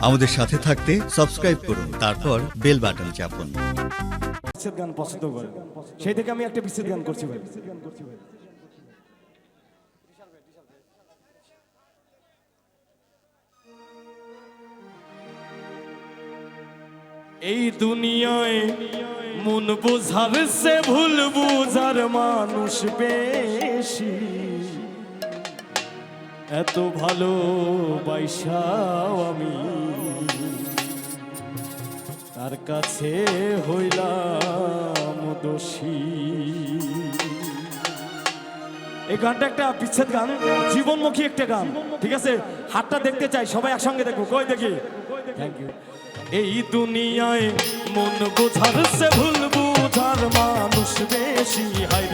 আমাদের সাথে থাকতে সাবস্ক্রাইব করুন তারপর বেল বাটন চাপুন। বিচ্ছেদ গান পছন্দ করে। সেই থেকে আমি একটা বিচ্ছেদ গান করছি ভাই। এই দুনিয়ায় মন বোঝার সে ভুল বুঝার মানুষ বেশি। এত ভালো বাইসাও আমি। তার কাছে হইলাম দোষী। এই গানটা একটা বিচ্ছেদ গান, জীবনমুখী একটা গান। ঠিক আছে? হাতটা দেখতে চাই, সবাই একসঙ্গে দেখব কই দেখি? থ্যাংক ইউ এই দুনিয়ায় মন বোঝার সে ভুল বোঝার মানুষ বেশি হাইরে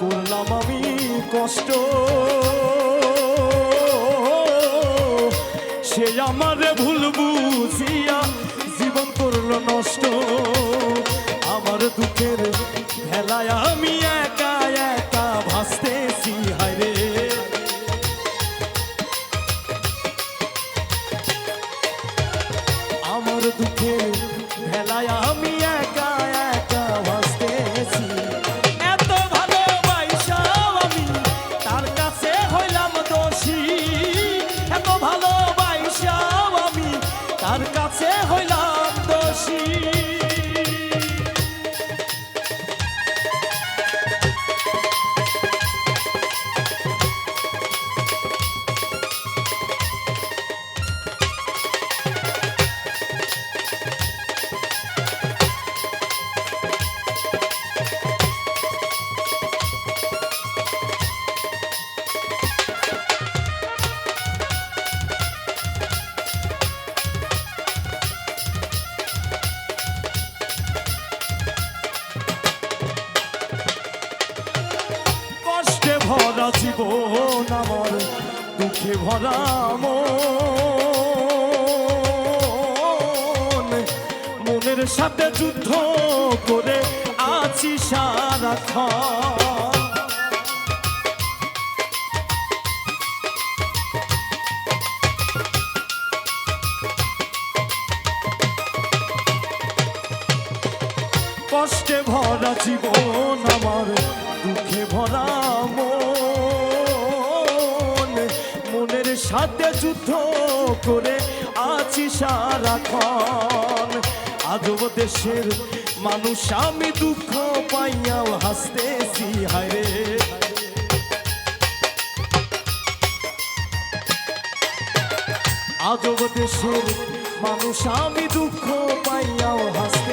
করলাম আমি কষ্ট। সে আমারে ভুল বুঝিয়া জীবন করল নষ্ট। আমার দুঃখের ভেলায় আমি একা। জীবন আমার দুঃখে ভরা মনের সাথে যুদ্ধ করে আছি সারাক্ষণ কষ্টে ভরা জীবন আমার দুঃখে ভরা মন। সাথে যুদ্ধ করে আছি সারাক্ষণ। আজব দেশের মানুষ, আমি দুঃখ পাইয়াও হাসতেছি হায়রে আজব দেশের মানুষ, আমি দুঃখ পাইয়াও হাসতেছি।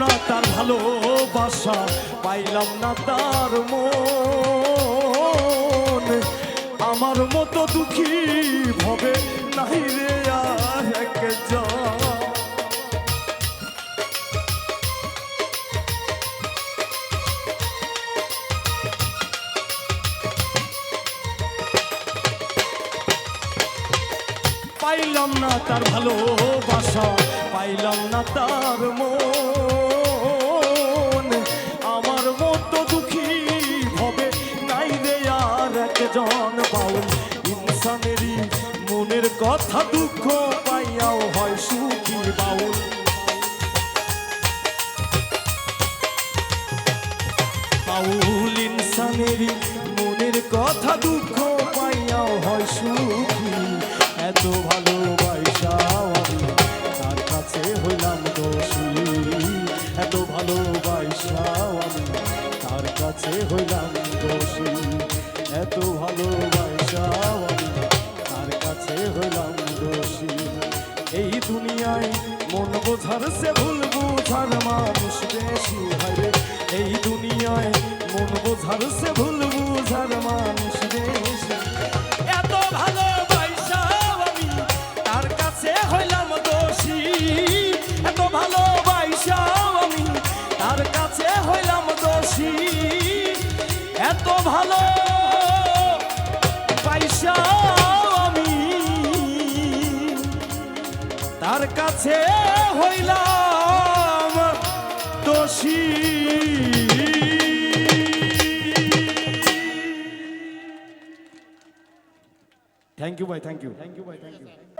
ভালোবাসা, পাইলাম না তার মন। আমার মতো দুঃখী ভবে নাই রে আর একজন। পাইলাম না তার ভালোবাসা, পাইলাম না তার মন। দুঃখী হবে। নাই রে আর একজন বাউল। ইনসানেরই মনের কথা দুঃখ পাইয়াও হয় সুখী বাউল। বাউল ইনসানেরই মনের কথা দুঃখ কাছে হইলাম দোষী। এত ভালোবাসাও আমি তার কাছে হইলাম দোষী? এই দুনিয়ায় মন বোঝার সে ভুল বোঝার মানুষ বেশি হারে এই দুনিয়ায় মন বোঝার সে ভুল বোঝার মানুষ বেশি। তার কাছে হইলাম দোষী। থ্যাংক ইউ ভাই থ্যাংক ইউ থ্যাংক ইউ ভাই থ্যাংক ইউ